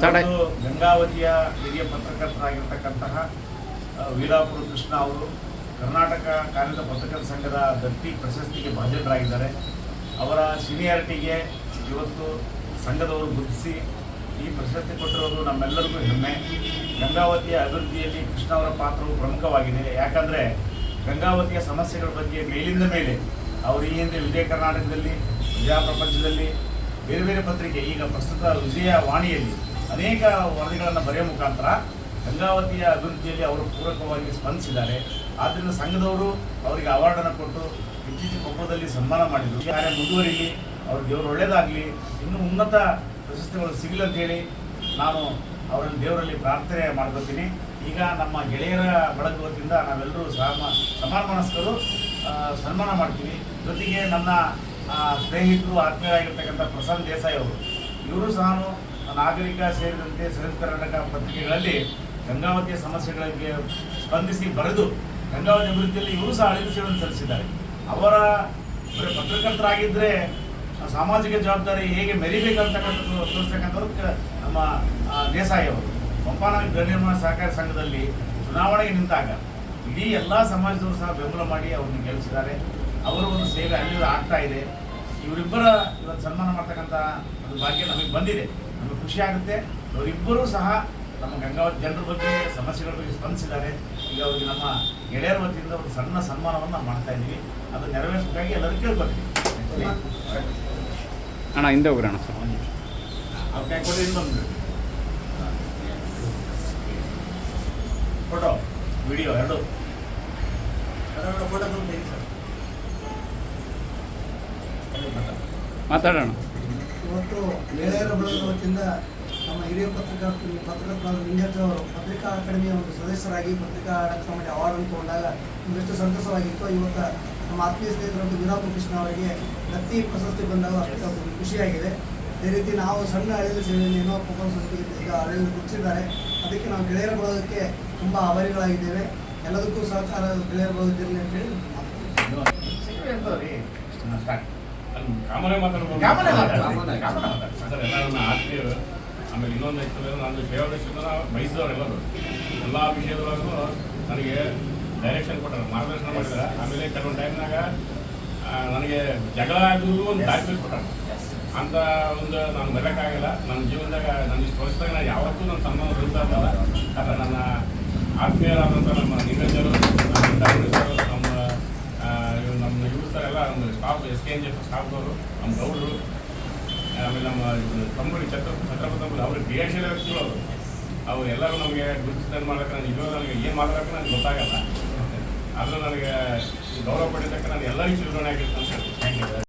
ಗಂಗಾವತಿಯ ಹಿರಿಯ ಪತ್ರಕರ್ತರಾಗಿರ್ತಕ್ಕಂತಹ ವೀರಾಪುರ ಕೃಷ್ಣ ಅವರು ಕರ್ನಾಟಕ ಕಾರ್ಯದ ಪತ್ರಕರ್ತ ಸಂಘದ ದತ್ತಿ ಪ್ರಶಸ್ತಿಗೆ ಭಾಜನರಾಗಿದ್ದಾರೆ. ಅವರ ಸೀನಿಯಾರಿಟಿಗೆ ಇವತ್ತು ಸಂಘದವರು ಗುರುತಿಸಿ ಈ ಪ್ರಶಸ್ತಿ ಕೊಟ್ಟಿರೋದು ನಮ್ಮೆಲ್ಲರಿಗೂ ಹೆಮ್ಮೆ. ಗಂಗಾವತಿಯ ಅಭಿವೃದ್ಧಿಯಲ್ಲಿ ಕೃಷ್ಣ ಅವರ ಪಾತ್ರವು ಪ್ರಮುಖವಾಗಿದೆ. ಯಾಕಂದರೆ ಗಂಗಾವತಿಯ ಸಮಸ್ಯೆಗಳ ಬಗ್ಗೆ ಮೇಲಿಂದ ಮೇಲೆ ಅವರು ಈ ಹಿಂದೆ ವಿಜಯ ಕರ್ನಾಟಕದಲ್ಲಿ, ವಿಜಯ ಪ್ರಪಂಚದಲ್ಲಿ ಬೇರೆ ಬೇರೆ ಪತ್ರಿಕೆ, ಈಗ ಪ್ರಸ್ತುತ ವಿಜಯ ವಾಣಿಯಲ್ಲಿ ಅನೇಕ ವರದಿಗಳನ್ನು ಬರೆಯುವ ಮುಖಾಂತರ ಗಂಗಾವತಿಯ ಅಭಿವೃದ್ಧಿಯಲ್ಲಿ ಅವರು ಪೂರಕವಾಗಿ ಸ್ಪಂದಿಸಿದ್ದಾರೆ. ಆದ್ದರಿಂದ ಸಂಘದವರು ಅವರಿಗೆ ಅವಾರ್ಡನ್ನು ಕೊಟ್ಟು ಇತ್ತೀಚಿನ ಕೊಪ್ಪದಲ್ಲಿ ಸನ್ಮಾನ ಮಾಡಿದರು. ಕಾರ್ಯ ಮುಂದುವರಿಲಿ, ಅವ್ರ ದೇವರು ಒಳ್ಳೇದಾಗಲಿ, ಇನ್ನೂ ಉನ್ನತ ಪ್ರಶಸ್ತಿಗಳು ಸಿಗಲಿ ಅಂತೇಳಿ ನಾನು ಅವರನ್ನು ದೇವರಲ್ಲಿ ಪ್ರಾರ್ಥನೆ ಮಾಡ್ಕೋತೀನಿ. ಈಗ ನಮ್ಮ ಗೆಳೆಯರ ಬಳಗ ನಾವೆಲ್ಲರೂ ಸಮ ಸಮಾನ ಮನಸ್ಕರು ಸನ್ಮಾನ ಮಾಡ್ತೀವಿ. ಜೊತೆಗೆ ನನ್ನ ಸ್ನೇಹಿತರು, ಆತ್ಮೀಯರಾಗಿರ್ತಕ್ಕಂಥ ಪ್ರಶಾಂತ್ ದೇಸಾಯಿ ಅವರು. ಇವರು ಸಹ ನಾಗರಿಕ ಸೇರಿದಂತೆ ಸಂಯುಕ್ತ ಕರ್ನಾಟಕ ಪತ್ರಿಕೆಗಳಲ್ಲಿ ಗಂಗಾವತಿಯ ಸಮಸ್ಯೆಗಳಿಗೆ ಸ್ಪಂದಿಸಿ ಬರೆದು ಗಂಗಾವತಿ ಅಭಿವೃದ್ಧಿಯಲ್ಲಿ ಇವರು ಸಹ ಅಳಿದು ಸೇವೆಯನ್ನು ಸಲ್ಲಿಸಿದ್ದಾರೆ. ಅವರ ಪತ್ರಕರ್ತರಾಗಿದ್ದರೆ ಸಾಮಾಜಿಕ ಜವಾಬ್ದಾರಿ ಹೇಗೆ ಮೆರಿಬೇಕಂತಕ್ಕಂಥದ್ದು ತೋರಿಸ್ತಕ್ಕಂಥವ್ರು ನಮ್ಮ ದೇಸಾಯಿ ಅವರು. ಪಂಪಾನ ಗೃಹ ನಿರ್ಮಾಣ ಸಹಕಾರ ಸಂಘದಲ್ಲಿ ಚುನಾವಣೆಗೆ ನಿಂತಾಗ ಇಡೀ ಎಲ್ಲ ಸಮಾಜದವರು ಸಹ ಬೆಂಬಲ ಮಾಡಿ ಅವ್ರನ್ನ ಗೆಲ್ಲಿಸಿದ್ದಾರೆ. ಅವರ ಒಂದು ಸೇವೆ ಅಲ್ಲಿ ಆಗ್ತಾ ಇದೆ. ಇವರಿಬ್ಬರ ಇವತ್ತು ಸನ್ಮಾನ ಮಾಡ್ತಕ್ಕಂಥ ಒಂದು ಭಾಗ್ಯ ನಮಗೆ ಬಂದಿದೆ. ನಮಗೆ ಖುಷಿ ಆಗುತ್ತೆ. ಅವರಿಬ್ಬರೂ ಸಹ ನಮ್ಮ ಗಂಗಾವತಿ ಜನರ ಬಗ್ಗೆ ಸಮಸ್ಯೆಗಳ ಬಗ್ಗೆ ಸ್ಪಂದಿಸಿದ್ದಾರೆ. ಈಗ ಅವರಿಗೆ ನಮ್ಮ ಗೆಳೆಯರ ವತಿಯಿಂದ ಒಂದು ಸಣ್ಣ ಸನ್ಮಾನವನ್ನು ಮಾಡ್ತಾ ಇದ್ದೀವಿ. ಅದು ನೆರವೇರಿಸಬೇಕಾಗಿ ಎಲ್ಲರೂ ಕೇಳ್ಕೊತೀವಿ. ಅಣ್ಣ ಹಿಂದೆ ಹೋಗ್ರಣ ಸರ್ ಅವ್ರಿಗೆ ಕೊಡಿ ಇನ್ನೊಂದು ಫೋಟೋ ವಿಡಿಯೋ ಎರಡು. ಮಾತಾಡೋಣ. ಇವತ್ತು ಗೆಳೆಯರ ಬಳಸುವುದರಿಂದ ವತಿಯಿಂದ ನಮ್ಮ ಹಿರಿಯ ಪತ್ರಕರ್ತ ಪತ್ರಕರ್ತರಾದ ಅವರು ಪತ್ರಿಕಾ ಅಕಾಡೆಮಿಯ ಒಂದು ಸದಸ್ಯರಾಗಿ ಪತ್ರಿಕಾ ಅಕಾಡೆಮಿ ಅವಾರ್ಡ್ ಅನ್ನು ತಗೊಂಡಾಗ ಒಂದಿಷ್ಟು ಸಂತಸವಾಗಿತ್ತು. ಇವತ್ತು ನಮ್ಮ ಆತ್ಮೀಯ ಸ್ನೇಹಿತರಂತ ವೀರಾಪು ಕೃಷ್ಣ ಅವರಿಗೆ ಪ್ರತಿ ಪ್ರಶಸ್ತಿ ಬಂದಾಗ ಒಂದು ಖುಷಿಯಾಗಿದೆ. ಅದೇ ರೀತಿ ನಾವು ಸಣ್ಣ ಅಳಿಲು ಸೇವೆಯಲ್ಲಿ ಏನೋ ಈಗ ಅಳಿಲು ಗುರುತಿಸಿದ್ದಾರೆ. ಅದಕ್ಕೆ ನಾವು ಗೆಳೆಯರ ಬಳಗಕ್ಕೆ ತುಂಬ ಆಭಾರಿಗಳಾಗಿದ್ದೇವೆ. ಎಲ್ಲದಕ್ಕೂ ಸಹಕಾರ ಗೆಳೆಯರ ಬಳಗದಿರಲಿ ಅಂತೇಳಿ ಸ್ಟಾರ್ಟ್ ಕಾಮನೇ ಮಾತಾಡ್ಬೋದು. ಕಾಮನೇ. ಸರ್ ಎಲ್ಲ ನನ್ನ ಆತ್ಮೀಯರು ಆಮೇಲೆ ಇನ್ನೊಂದು ಆಯ್ತದೆ ನಂದು ದೇವದರ್ಶನ ಬಯಸಿದವರೆಲ್ಲರೂ ಎಲ್ಲ ವಿಷಯದೊಳಗೂ ನನಗೆ ಡೈರೆಕ್ಷನ್ ಕೊಟ್ಟಾರೆ ಮಾರ್ಗದರ್ಶನ ಮಾಡಿದ್ದಾರೆ. ಆಮೇಲೆ ಕೆಲವೊಂದು ಟೈಮ್ನಾಗ ನನಗೆ ಜಗಳ ಆಗೋದು ಒಂದು ದಾಖಲೆ ಕೊಟ್ಟಾರೆ ಅಂತ ಒಂದು ನಾನು ಮರೆಯೋಕ್ಕಾಗಲ್ಲ ನನ್ನ ಜೀವನದಾಗ ನನ್ನ ಇಷ್ಟು ವರ್ಷದಾಗ ನಾನು ಯಾವತ್ತೂ ನನ್ನ ಸನ್ಮಾನ ಬೀಳ್ತಾ ಇದ್ದಲ್ಲ ಆದರೆ ನನ್ನ ಆತ್ಮೀಯರಾದಂಥ ನಮ್ಮ ನಿರಂಜರು ನಮ್ಮ ಡಾಕ್ಟರ್ ನಮ್ಮ ಆ, ಇವ್ರು ನಮ್ಮ ಇವ್ರು ಸರ್ ಎಲ್ಲ ನಮ್ಮ staff S K N G ಸ್ಟಾಫ್ದವರು ನಮ್ಮ ಗೌಡರು, ಆಮೇಲೆ ನಮ್ಮ ತಮ್ಮೂರಿ ಛತ್ರ ಛತ್ರಪತಿ ಅವ್ರ ಕ್ರಿಯಾಶೀಲ ವ್ಯಕ್ತಿಗಳು ಅವರು ಅವ್ರು ಎಲ್ಲರೂ ನಮಗೆ ಗುರುತಿಸಿದ ಮಾಡೋಕೆ ನಾನು ಇವಾಗ ನನಗೆ ಏನು ಮಾತಾಡೋಕೆ ನನಗೆ ಗೊತ್ತಾಗಲ್ಲ. ಆದರೂ ನನಗೆ ಗೌರವ ಪಡಿತಕ್ಕ ನಾನು ಎಲ್ಲರಿಗೂ ಚಿಲ್ಡ್ರನ್ ಆಗಿರ್ತಂತ ಥ್ಯಾಂಕ್ ಯು